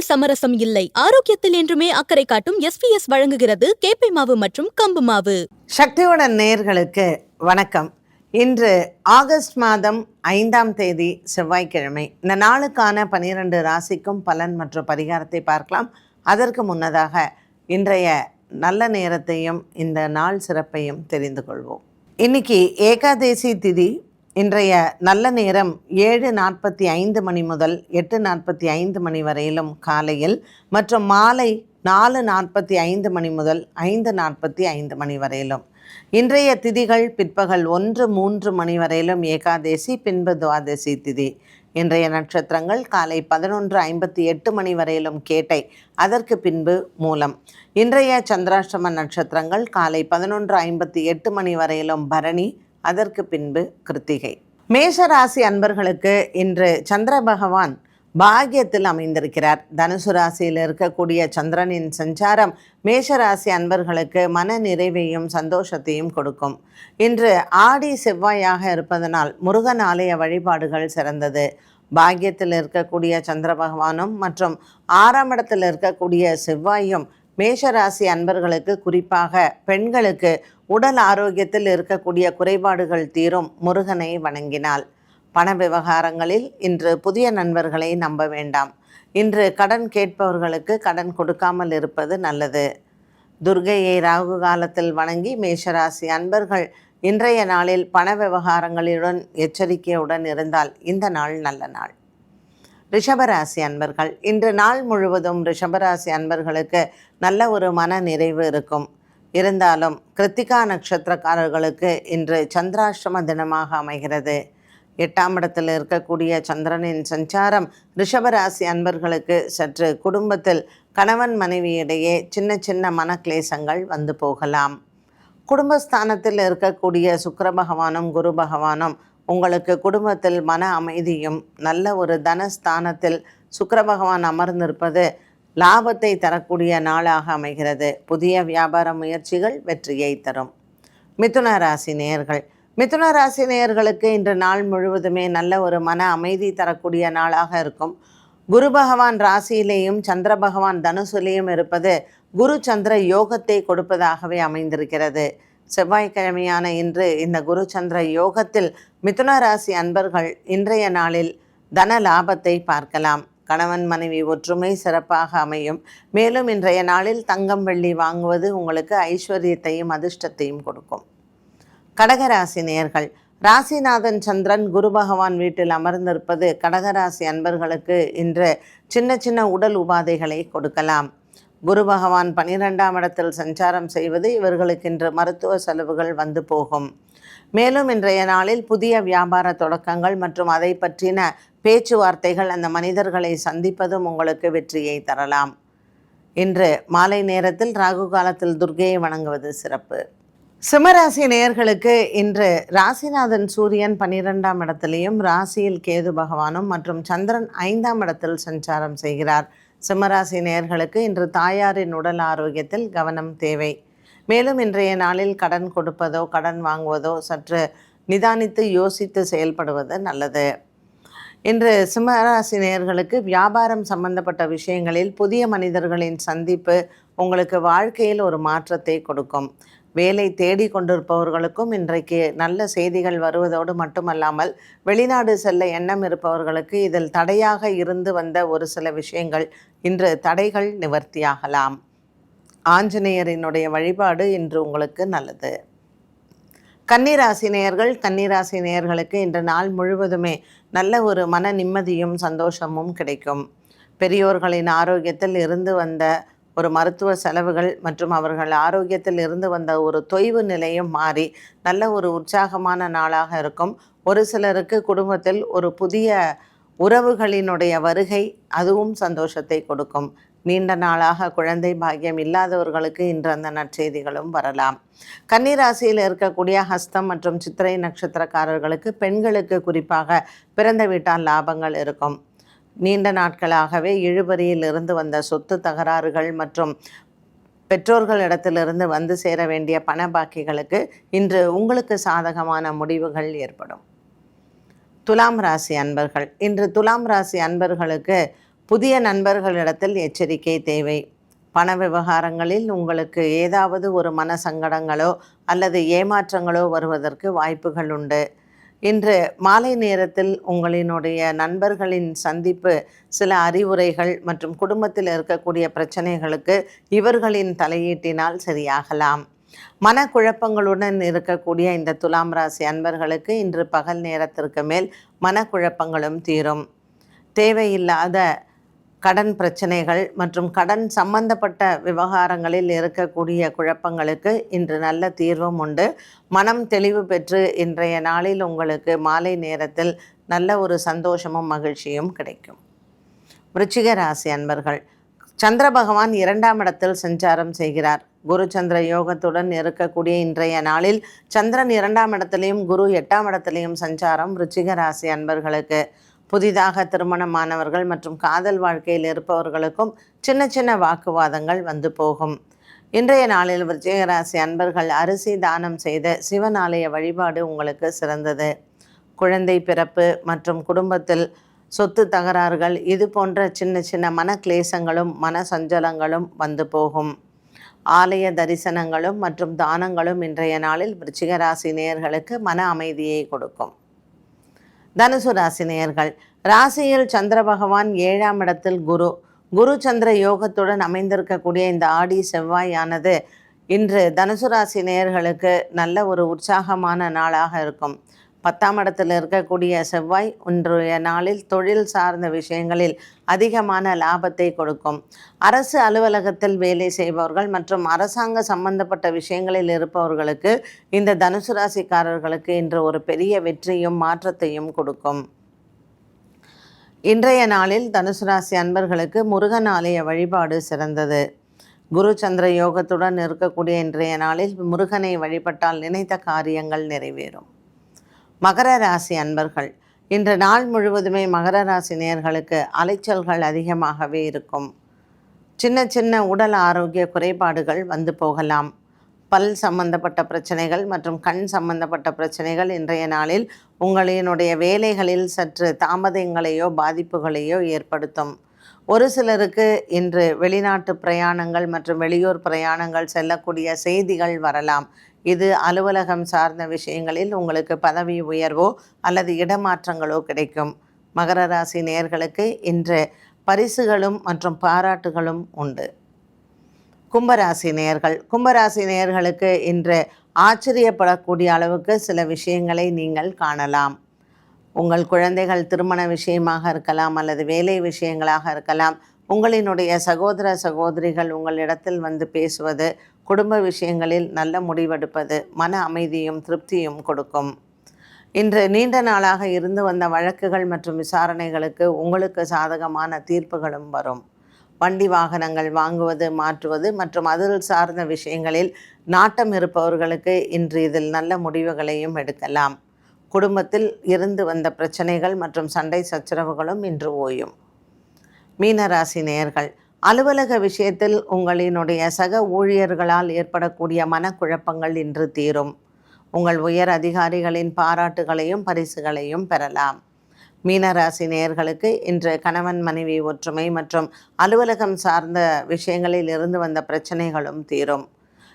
உணவில் சமரசம் இல்லை. ஆரோக்கியத்தில் என்றுமே அக்கறை காட்டும் எஸ்பிஎஸ் வழங்குகிறது கேப்பை மாவு மற்றும் கம்பு மாவு. சக்தியுடன் நேர்களுக்கு வணக்கம். இன்று ஆகஸ்ட் மாதம் ஐந்தாம் தேதி செவ்வாய்க்கிழமை. இந்த நாளுக்கான பனிரெண்டு ராசிக்கும் பலன் மற்றும் பரிகாரத்தை பார்க்கலாம். அதற்கு முன்னதாக இன்றைய நல்ல நேரத்தையும் இந்த நாள் சிறப்பையும் தெரிந்து கொள்வோம். இன்னைக்கு ஏகாதேசி திதி இன்றைய நல்ல நேரம் ஏழு நாற்பத்தி ஐந்து மணி முதல் எட்டு நாற்பத்தி ஐந்து மணி வரையிலும் காலையில் மற்றும் மாலை நாலு நாற்பத்தி ஐந்து மணி முதல் ஐந்து நாற்பத்தி ஐந்து மணி வரையிலும். இன்றைய திதிகள் பிற்பகல் ஒன்று மூன்று மணி வரையிலும் ஏகாதேசி பின்பு துவாதசி திதி. இன்றைய நட்சத்திரங்கள் காலை பதினொன்று ஐம்பத்தி எட்டு மணி வரையிலும் கேட்டை அதற்கு பின்பு மூலம். இன்றைய சந்திராஷ்டம நட்சத்திரங்கள் காலை பதினொன்று ஐம்பத்தி எட்டு மணி வரையிலும் பரணி அதற்கு பின்பு கிருத்திகை. மேஷராசி அன்பர்களுக்கு இன்று சந்திர பகவான் பாகியத்தில் அமைந்திருக்கிறார். தனுசு ராசியில் இருக்கக்கூடிய சந்திரனின் சஞ்சாரம் மேஷராசி அன்பர்களுக்கு மன நிறைவையும் சந்தோஷத்தையும் கொடுக்கும். இன்று ஆடி செவ்வாயாக இருப்பதனால் முருகன் ஆலய வழிபாடுகள் சிறந்தது. பாக்கியத்தில் இருக்கக்கூடிய சந்திர பகவானும் மற்றும் ஆறாம் இடத்தில் இருக்கக்கூடிய செவ்வாயும் மேஷராசி அன்பர்களுக்கு குறிப்பாக பெண்களுக்கு உடல் ஆரோக்கியத்தில் இருக்கக்கூடிய குறைபாடுகள் தீரும் முருகனை வணங்கினாள் பண விவகாரங்களில் இன்று புதிய நண்பர்களை நம்ப வேண்டாம். இன்று கடன் கேட்பவர்களுக்கு கடன் கொடுக்காமல் இருப்பது நல்லது. துர்கையை ராகு காலத்தில் வணங்கி மேஷராசி அன்பர்கள் இன்றைய நாளில் பண விவகாரங்களுடன் எச்சரிக்கையுடன் இருந்தால் இந்த நாள் நல்ல நாள். ரிஷபராசி அன்பர்கள் இன்று நாள் முழுவதும் ரிஷபராசி அன்பர்களுக்கு நல்ல ஒரு மன நிறைவு இருக்கும். இருந்தாலும் கிருத்திகா நட்சத்திரக்காரர்களுக்கு இன்று சந்திராஷ்டம தினமாக அமைகிறது. எட்டாம் இடத்தில் இருக்கக்கூடிய சந்திரனின் சஞ்சாரம் ரிஷபராசி அன்பர்களுக்கு சற்று குடும்பத்தில் கணவன் மனைவியிடையே சின்ன சின்ன மனக்லேசங்கள் வந்து போகலாம். குடும்பஸ்தானத்தில் இருக்கக்கூடிய சுக்கர பகவானும் குரு பகவானும் உங்களுக்கு குடும்பத்தில் மன அமைதியும் நல்ல ஒரு தனஸ்தானத்தில் சுக்கர பகவான் அமர்ந்திருப்பது லாபத்தை தரக்கூடிய நாளாக அமைகிறது. புதிய வியாபார முயற்சிகள் வெற்றியை தரும். மிதுன ராசி நேயர்கள். மிதுன ராசி நேயர்களுக்கு இன்று நாள் முழுவதுமே நல்ல ஒரு மன அமைதி தரக்கூடிய நாளாக இருக்கும். குரு பகவான் ராசியிலேயும் சந்திர பகவான் தனுசுலேயும் இருப்பது குரு சந்திர யோகத்தை கொடுப்பதாகவே அமைந்திருக்கிறது. செவ்வாய்க்கிழமையான இன்று இந்த குரு சந்திர யோகத்தில் மிதுன ராசி அன்பர்கள் இன்றைய நாளில் தன லாபத்தை பார்க்கலாம். கணவன் மனைவி ஒற்றுமை சிறப்பாக அமையும். மேலும் இன்றைய நாளில் தங்கம் வெள்ளி வாங்குவது உங்களுக்கு ஐஸ்வர்யத்தையும் அதிர்ஷ்டத்தையும் கொடுக்கும். கடகராசி நேர்கள் ராசிநாதன் சந்திரன் குரு பகவான் வீட்டில் அமர்ந்திருப்பது கடகராசி அன்பர்களுக்கு இன்று சின்ன சின்ன உடல் உபாதைகளை கொடுக்கலாம். குரு பகவான் பனிரெண்டாம் இடத்தில் சஞ்சாரம் செய்வது இவர்களுக்கு இன்று மருத்துவ செலவுகள் வந்து போகும். மேலும் இன்றைய நாளில் புதிய வியாபார தொடக்கங்கள் மற்றும் அதை பற்றின பேச்சுவார்த்தைகள் அந்த மனிதர்களை சந்திப்பதும் உங்களுக்கு வெற்றியை தரலாம். இன்று மாலை நேரத்தில் ராகு காலத்தில் துர்கையை வணங்குவது சிறப்பு. சிம்மராசி நேயர்களுக்கு இன்று ராசிநாதன் சூரியன் பன்னிரெண்டாம் இடத்திலையும் ராசியில் கேது பகவானும் மற்றும் சந்திரன் ஐந்தாம் இடத்தில் சஞ்சாரம் செய்கிறார். சிம்மராசி நேர்களுக்கு இன்று தாயாரின் உடல் ஆரோக்கியத்தில் கவனம் தேவை. மேலும் இன்றைய நாளில் கடன் கொடுப்பதோ கடன் வாங்குவதோ சற்று நிதானித்து யோசித்து செயல்படுவது நல்லது. இன்று சிம்மராசி நேர்களுக்கு வியாபாரம் சம்பந்தப்பட்ட விஷயங்களில் புதிய மனிதர்களின் சந்திப்பு உங்களுக்கு வாழ்க்கையில் ஒரு மாற்றத்தை கொடுக்கும். வேலை தேடி கொண்டிருப்பவர்களுக்கும் இன்றைக்கு நல்ல செய்திகள் வருவதோடு மட்டுமல்லாமல் வெளிநாடு செல்ல எண்ணம் இருப்பவர்களுக்கு இதில் தடையாக இருந்து வந்த ஒரு சில விஷயங்கள் இன்று தடைகள் நிவர்த்தியாகலாம். ஆஞ்சநேயரினுடைய வழிபாடு இன்று உங்களுக்கு நல்லது. கன்னிராசி நேயர்கள் கன்னிராசி நேயர்களுக்கு இன்று நாள் முழுவதுமே நல்ல ஒரு மன நிம்மதியும் சந்தோஷமும் கிடைக்கும். பெரியோர்களின் ஆரோக்கியத்தில் இருந்து வந்த ஒரு மருத்துவ செலவுகள் மற்றும் அவர்கள் ஆரோக்கியத்தில் இருந்து வந்த ஒரு தொய்வு நிலையும் மாறி நல்ல ஒரு உற்சாகமான நாளாக இருக்கும். ஒரு சிலருக்கு குடும்பத்தில் ஒரு புதிய உறவுகளினுடைய வருகை அதுவும் சந்தோஷத்தை கொடுக்கும். நீண்ட நாளாக குழந்தை பாக்கியம் இல்லாதவர்களுக்கு இன்று அந்த நற்செய்திகளும் வரலாம். கன்னிராசியில் இருக்கக்கூடிய ஹஸ்தம் மற்றும் சித்திரை நட்சத்திரக்காரர்களுக்கு பெண்களுக்கு குறிப்பாக பிறந்த வீட்டால் லாபங்கள் இருக்கும். நீண்ட நாட்களாகவே இழுபறியில் இருந்து வந்த சொத்து தகராறுகள் மற்றும் பெற்றோர்களிடத்திலிருந்து வந்து சேர வேண்டிய பண பாக்கிகளுக்கு இன்று உங்களுக்கு சாதகமான முடிவுகள் ஏற்படும். துலாம் ராசி அன்பர்கள். இன்று துலாம் ராசி அன்பர்களுக்கு புதிய நண்பர்களிடத்தில் எச்சரிக்கை தேவை. பண விவகாரங்களில் உங்களுக்கு ஏதாவது ஒரு மன சங்கடங்களோ அல்லது ஏமாற்றங்களோ வருவதற்கு வாய்ப்புகள் உண்டு. இன்று மாலை நேரத்தில் உங்களினுடைய நண்பர்களின் சந்திப்பு சில அறிவுரைகள் மற்றும் குடும்பத்தில் இருக்கக்கூடிய பிரச்சனைகளுக்கு இவர்களின் தலையீட்டினால் சரியாகலாம். மனக்குழப்பங்களுடன் இருக்கக்கூடிய இந்த துலாம் ராசி அன்பர்களுக்கு இன்று பகல் நேரத்திற்கு மேல் மனக்குழப்பங்களும் தீரும். தேவையில்லாத கடன் பிரச்சனைகள் மற்றும் கடன் சம்பந்தப்பட்ட விவகாரங்களில் இருக்கக்கூடிய குழப்பங்களுக்கு இன்று நல்ல தீர்வும் உண்டு. மனம் தெளிவு பெற்று இன்றைய நாளில் உங்களுக்கு மாலை நேரத்தில் நல்ல ஒரு சந்தோஷமும் மகிழ்ச்சியும் கிடைக்கும். விருச்சிக ராசி அன்பர்கள் சந்திர பகவான் இரண்டாம் இடத்தில் சஞ்சாரம் செய்கிறார். குரு சந்திர யோகத்துடன் இருக்கக்கூடிய இன்றைய நாளில் சந்திரன் இரண்டாம் இடத்திலையும் குரு எட்டாம் இடத்திலையும் சஞ்சாரம் விருச்சிக ராசி அன்பர்களுக்கு. புதிதாக திருமணமானவர்கள் மற்றும் காதல் வாழ்க்கையில் இருப்பவர்களுக்கும் சின்ன சின்ன வாக்குவாதங்கள் வந்து போகும். இன்றைய நாளில் விருச்சிகராசி அன்பர்கள் அரிசி தானம் செய்த சிவன் ஆலய வழிபாடு உங்களுக்கு சிறந்தது. குழந்தை பிறப்பு மற்றும் குடும்பத்தில் சொத்து தகராறுகள் இது போன்ற சின்ன சின்ன மன கிளேசங்களும் மன சஞ்சலங்களும் வந்து போகும். ஆலய தரிசனங்களும் மற்றும் தானங்களும் இன்றைய நாளில் விருச்சிகராசி நேயர்களுக்கு மன அமைதியை கொடுக்கும். தனுசு ராசி நேயர்கள். ராசியில் சந்திர பகவான் ஏழாம் இடத்தில் குரு. குரு சந்திர யோகத்துடன் அமைந்திருக்கக்கூடிய இந்த ஆடி செவ்வாயானது இன்று தனுசு ராசி நேயர்களுக்கு நல்ல ஒரு உற்சாகமான நாளாக இருக்கும். பத்தாம் இடத்தில் இருக்கக்கூடிய செவ்வாய் இன்றைய நாளில் தொழில் சார்ந்த விஷயங்களில் அதிகமான லாபத்தை கொடுக்கும். அரசு அலுவலகத்தில் வேலை செய்பவர்கள் மற்றும் அரசாங்க சம்பந்தப்பட்ட விஷயங்களில் இருப்பவர்களுக்கு இந்த தனுசு ராசிக்காரர்களுக்கு இன்று ஒரு பெரிய வெற்றியும் மாற்றத்தையும் கொடுக்கும். இன்றைய நாளில் தனுசு ராசி அன்பர்களுக்கு முருகன் ஆலய வழிபாடு சிறந்தது. குரு சந்திர யோகத்துடன் இருக்கக்கூடிய இன்றைய நாளில் முருகனை வழிபட்டால் நினைத்த காரியங்கள் நிறைவேறும். மகர ராசி அன்பர்கள் இன்று நாள் முழுவதுமே மகர ராசி நேர்களுக்கு அலைச்சல்கள் அதிகமாகவே இருக்கும். சின்ன சின்ன உடல் ஆரோக்கிய குறைபாடுகள் வந்து போகலாம். பல் சம்பந்தப்பட்ட பிரச்சனைகள் மற்றும் கண் சம்பந்தப்பட்ட பிரச்சனைகள் இன்றைய நாளில் உங்களினுடைய வேலைகளில் சற்று தாமதங்களையோ பாதிப்புகளையோ ஏற்படுத்தும். ஒரு சிலருக்கு இன்று வெளிநாட்டு பிரயாணங்கள் மற்றும் வெளியூர் பிரயாணங்கள் செல்லக்கூடிய செய்திகள் வரலாம். இது அலுவலகம் சார்ந்த விஷயங்களில் உங்களுக்கு பதவி உயர்வோ அல்லது இடமாற்றங்களோ கிடைக்கும். மகர ராசி நேயர்களுக்கு இன்று பரிசுகளும் மற்றும் பாராட்டுகளும் உண்டு. கும்பராசி நேர்கள். கும்பராசி நேயர்களுக்கு இன்று ஆச்சரியப்படக்கூடிய அளவுக்கு சில விஷயங்களை நீங்கள் காணலாம். உங்கள் குழந்தைகள் திருமண விஷயமாக இருக்கலாம் அல்லது வேலை விஷயங்களாக இருக்கலாம். உங்களினுடைய சகோதர சகோதரிகள் உங்களிடத்தில் வந்து பேசுவது குடும்ப விஷயங்களில் நல்ல முடிவெடுப்பது மன அமைதியும் திருப்தியும் கொடுக்கும். இன்று நீண்ட நாளாக இருந்து வந்த வழக்குகள் மற்றும் விசாரணைகளுக்கு உங்களுக்கு சாதகமான தீர்ப்புகளும் வரும். வண்டி வாகனங்கள் வாங்குவது மாற்றுவது மற்றும் அதில் சார்ந்த விஷயங்களில் நாட்டம் இருப்பவர்களுக்கு இன்று இதில் நல்ல முடிவுகளையும் எடுக்கலாம். குடும்பத்தில் இருந்து வந்த பிரச்சனைகள் மற்றும் சண்டை சச்சரவுகளும் இன்று ஓயும். மீனராசி நேயர்கள் அலுவலக விஷயத்தில் உங்களினுடைய சக ஊழியர்களால் ஏற்படக்கூடிய மனக்குழப்பங்கள் இன்று தீரும். உங்கள் உயர் அதிகாரிகளின் பாராட்டுகளையும் பரிசுகளையும் பெறலாம். மீனராசி நேயர்களுக்கு இன்று கணவன் மனைவி ஒற்றுமை மற்றும் அலுவலகம் சார்ந்த விஷயங்களில் இருந்து வந்த பிரச்சனைகளும் தீரும்.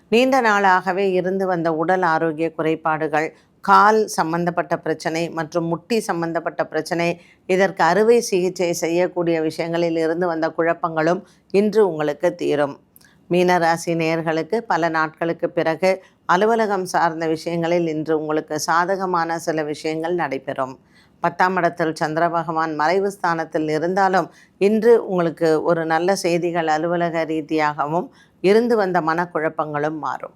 நீண்ட நாளாகவே இருந்து வந்த உடல் ஆரோக்கிய குறைபாடுகள் கால் சம்பந்தப்பட்ட பிரச்சனை மற்றும் முட்டி சம்பந்தப்பட்ட பிரச்சனை இதற்கு அறுவை சிகிச்சை செய்யக்கூடிய விஷயங்களில் இருந்து வந்த குழப்பங்களும் இன்று உங்களுக்கு தீரும். மீனராசி நேயர்களுக்கு பல நாட்களுக்கு பிறகு அலுவலகம் சார்ந்த விஷயங்களில் இன்று உங்களுக்கு சாதகமான சில விஷயங்கள் நடைபெறும். பத்தாம் இடத்தில் சந்திர பகவான் மறைவு ஸ்தானத்தில் இருந்தாலும் இன்று உங்களுக்கு ஒரு நல்ல செய்திகள் அலுவலக ரீதியாகவும் இருந்து வந்த மனக்குழப்பங்களும் மாறும்.